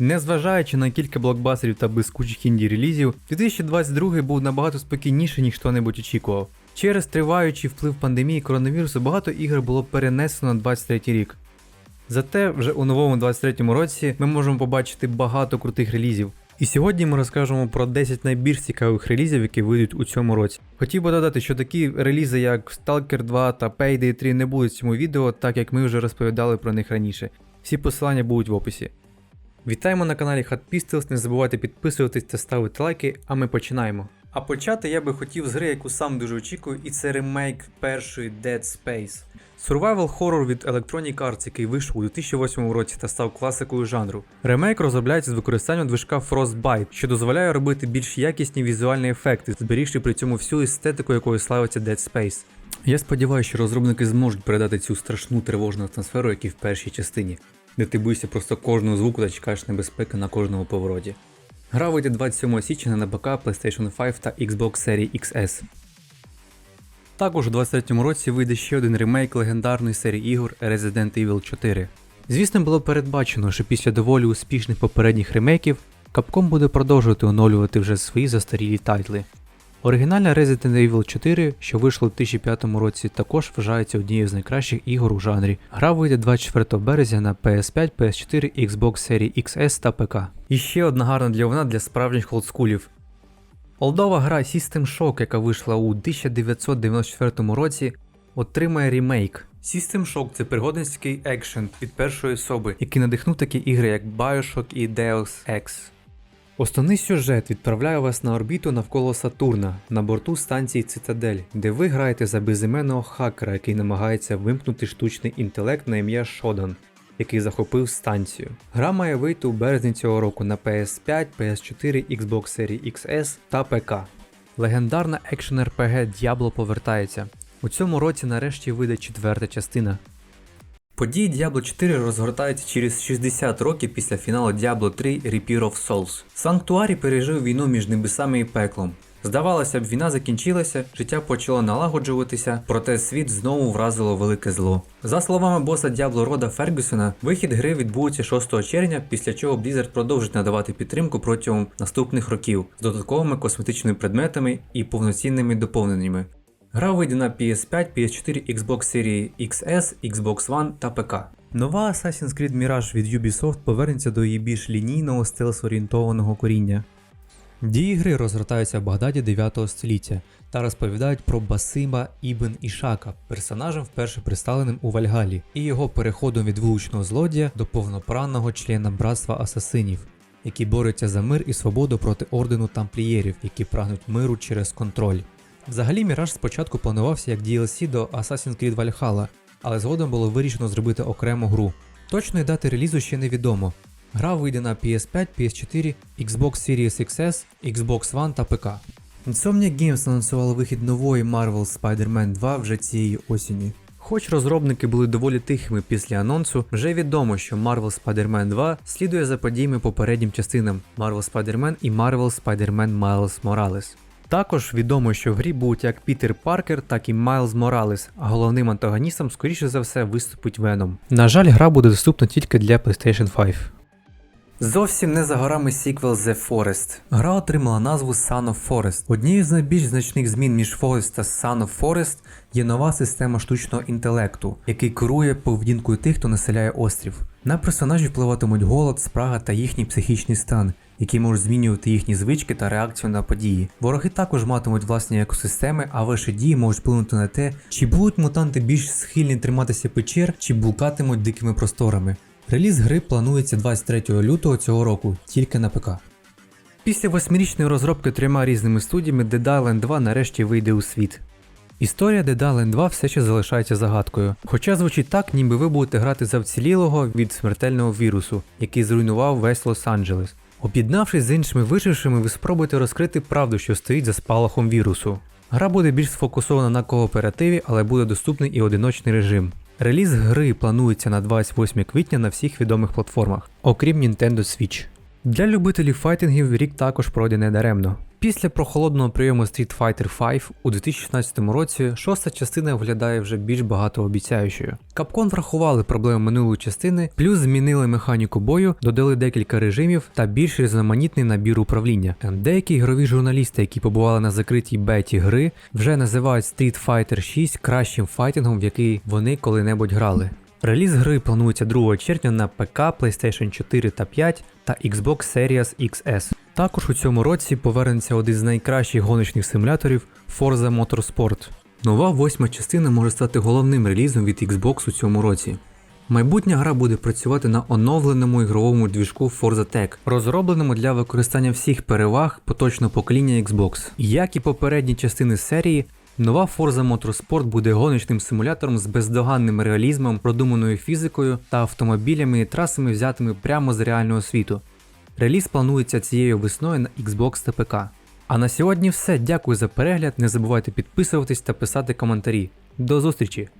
Незважаючи на кілька блокбастерів та блискучих інді релізів, 2022 був набагато спокійніший, ніж хто-небудь очікував. Через триваючий вплив пандемії коронавірусу багато ігор було перенесено на 23 рік. Зате вже у новому 23 році ми можемо побачити багато крутих релізів. І сьогодні ми розкажемо про 10 найбільш цікавих релізів, які вийдуть у цьому році. Хотів би додати, що такі релізи, як Stalker 2 та Payday 3 не будуть в цьому відео, так як ми вже розповідали про них раніше. Всі посилання будуть в описі. Вітаємо на каналі Hot Pistols, не забувайте підписуватись та ставити лайки, а ми починаємо. А почати я би хотів з гри, яку сам дуже очікую, і це ремейк першої Dead Space. Survival Horror від Electronic Arts, який вийшов у 2008 році та став класикою жанру. Ремейк розробляється з використанням движка Frostbite, що дозволяє робити більш якісні візуальні ефекти, зберігши при цьому всю естетику, якою славиться Dead Space. Я сподіваюся, що розробники зможуть передати цю страшну тривожну атмосферу, як і в першій частині, де ти боїшся просто кожного звуку та чекаєш небезпеки на кожному повороті. Гра вийде 27 січня на БК, PlayStation 5 та Xbox серії XS. Також у 23-му році вийде ще один ремейк легендарної серії ігор Resident Evil 4. Звісно, було передбачено, що після доволі успішних попередніх ремейків Capcom буде продовжувати оновлювати вже свої застарілі тайтли. Оригінальна Resident Evil 4, що вийшла у 2005 році, також вважається однією з найкращих ігор у жанрі. Гра вийде 24 березня на PS5, PS4, Xbox серії XS та ПК. І ще одна гарна діловина для справжніх олдскулів. Олдова гра System Shock, яка вийшла у 1994 році, отримає ремейк. System Shock це пригодницький екшен від першої особи, який надихнув такі ігри, як Bioshock і Deus Ex. Основний сюжет відправляє вас на орбіту навколо Сатурна на борту станції Цитадель, де ви граєте за безіменного хакера, який намагається вимкнути штучний інтелект на ім'я Шодан, який захопив станцію. Гра має вийти у березні цього року на PS5, PS4, Xbox серії XS та ПК. Легендарна екшен RPG Diablo повертається. У цьому році нарешті вийде четверта частина. Події Diablo 4 розгортаються через 60 років після фіналу Diablo 3 Reaper of Souls. Санктуарій пережив війну між небесами і пеклом. Здавалося б, війна закінчилася, життя почало налагоджуватися, проте світ знову вразило велике зло. За словами боса Діабло Рода Фергюсона, вихід гри відбудеться 6 червня, після чого Blizzard продовжить надавати підтримку протягом наступних років з додатковими косметичними предметами і повноцінними доповненнями. Гра вийде на PS5, PS4, Xbox серії XS, Xbox One та ПК. Нова Assassin's Creed Mirage від Ubisoft повернеться до її більш лінійного стелс-орієнтованого коріння. Дії гри розгортаються в Багдаді 9 століття та розповідають про Басима Ібн Ішака, персонажем вперше представленим у Вальгалі, і його переходом від вуличного злодія до повноправного члена братства асасинів, які борються за мир і свободу проти ордену тамплієрів, які прагнуть миру через контроль. Взагалі, Міраж спочатку планувався як DLC до Assassin's Creed Valhalla, але згодом було вирішено зробити окрему гру. Точної дати релізу ще невідомо. Гра вийде на PS5, PS4, Xbox Series XS, Xbox One та ПК. Insomniac Games анонсували вихід нової Marvel Spider-Man 2 вже цієї осені. Хоч розробники були доволі тихими після анонсу, вже відомо, що Marvel Spider-Man 2 слідує за подіями попереднім частинам Marvel Spider-Man і Marvel Spider-Man Miles Morales. Також відомо, що в грі будуть як Пітер Паркер, так і Майлз Моралес, а головним антагоністом, скоріше за все, виступить Веном. На жаль, гра буде доступна тільки для PlayStation 5. Зовсім не за горами сіквел The Forest. Гра отримала назву Son of Forest. Однією з найбільш значних змін між Forest та Son of Forest є нова система штучного інтелекту, який керує поведінкою тих, хто населяє острів. На персонажів впливатимуть голод, спрага та їхній психічний стан, які можуть змінювати їхні звички та реакцію на події. Вороги також матимуть власні екосистеми, а ваші дії можуть вплинути на те, чи будуть мутанти більш схильні триматися печер, чи блукатимуть дикими просторами. Реліз гри планується 23 лютого цього року, тільки на ПК. Після восьмирічної розробки трьома різними студіями Dead Island 2 нарешті вийде у світ. Історія Dead 2 все ще залишається загадкою, хоча звучить так, ніби ви будете грати за вцілілого від смертельного вірусу, який зруйнував весь Лос-Анджелес. Об'єднавшись з іншими вижившими, ви спробуєте розкрити правду, що стоїть за спалахом вірусу. Гра буде більш сфокусована на кооперативі, але буде доступний і одиночний режим. Реліз гри планується на 28 квітня на всіх відомих платформах, окрім Nintendo Switch. Для любителів файтингів рік також пройде недаремно. Після прохолодного прийому Street Fighter V у 2016 році шоста частина виглядає вже більш багатообіцяючою. Capcom врахували проблеми минулої частини, плюс змінили механіку бою, додали декілька режимів та більш різноманітний набір управління. Деякі ігрові журналісти, які побували на закритій беті гри, вже називають Street Fighter 6 кращим файтингом, в який вони коли-небудь грали. Реліз гри планується 2 червня на ПК, PlayStation 4 та 5 та Xbox Series XS. Також у цьому році повернеться один з найкращих гоночних симуляторів Forza Motorsport. Нова восьма частина може стати головним релізом від Xbox у цьому році. Майбутня гра буде працювати на оновленому ігровому двіжку Forza Tech, розробленому для використання всіх переваг поточного покоління Xbox. Як і попередні частини серії, нова Forza Motorsport буде гоночним симулятором з бездоганним реалізмом, продуманою фізикою та автомобілями і трасами, взятими прямо з реального світу. Реліз планується цією весною на Xbox та ПК. А на сьогодні все. Дякую за перегляд. Не забувайте підписуватись та писати коментарі. До зустрічі!